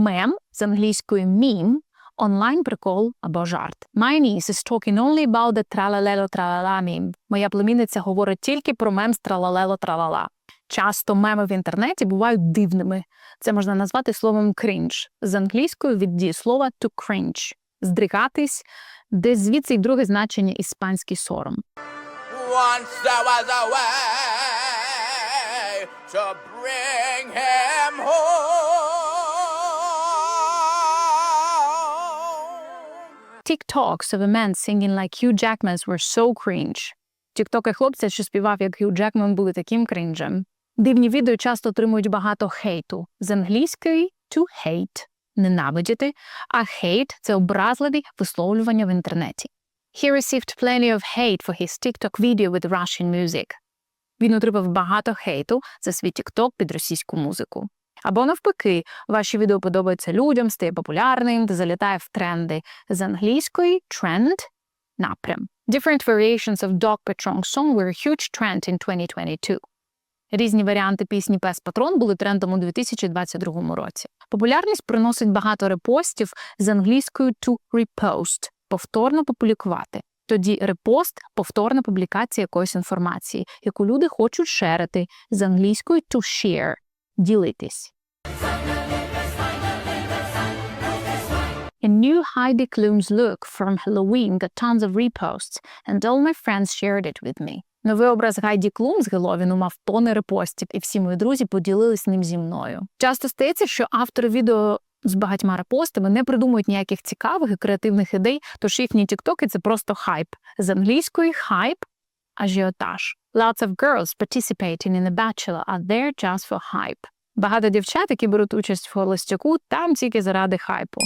Мем з англійської meme – онлайн прикол або жарт. My niece is talking only about the tralalelo tralala meme. Моя племінниця говорить тільки про мем з тралалело тралала. Часто меми в інтернеті бувають дивними. Це можна назвати словом cringe. З англійської від дієслова to cringe – здригатись, де звідси й друге значення іспанський сором. Once there was a way to bring him home. TikToks of a man singing like Hugh Jackman's were so cringe. Тіктоки хлопця, що співав як Хью Джекман, були таким кринжем. Дивні відео часто отримують багато хейту. З англійської to hate – ненавидіти, а hate – це образливі висловлювання в інтернеті. He received plenty of hate for his TikTok video with Russian music. Він отримав багато хейту за свій TikTok під російську музику. Або навпаки, ваші відео подобаються людям, стає популярним та залітає в тренди. З англійської trend – напрям. Different variations of Dog Patrol song were a huge trend in 2022. Різні варіанти пісні Пес Патрон були трендом у 2022 році. Популярність приносить багато репостів з англійською to repost – повторно публікувати. Тоді репост повторна публікація якоїсь інформації, яку люди хочуть шерити з англійською to share – ділитись. A new Heidi Klum's look from Halloween got tons of reposts, and all my friends shared it with me. Новий образ Гайді Клум з Геловіну мав тони репостів, і всі мої друзі поділились ним зі мною. Часто стається, що автори відео з багатьма репостами не придумують ніяких цікавих і креативних ідей, тож їхні тіктоки це просто хайп. З англійської хайп ажіотаж. Lots of girls participating in The Bachelor are there just for hype. Багато дівчат, які беруть участь в холостяку, там тільки заради хайпу.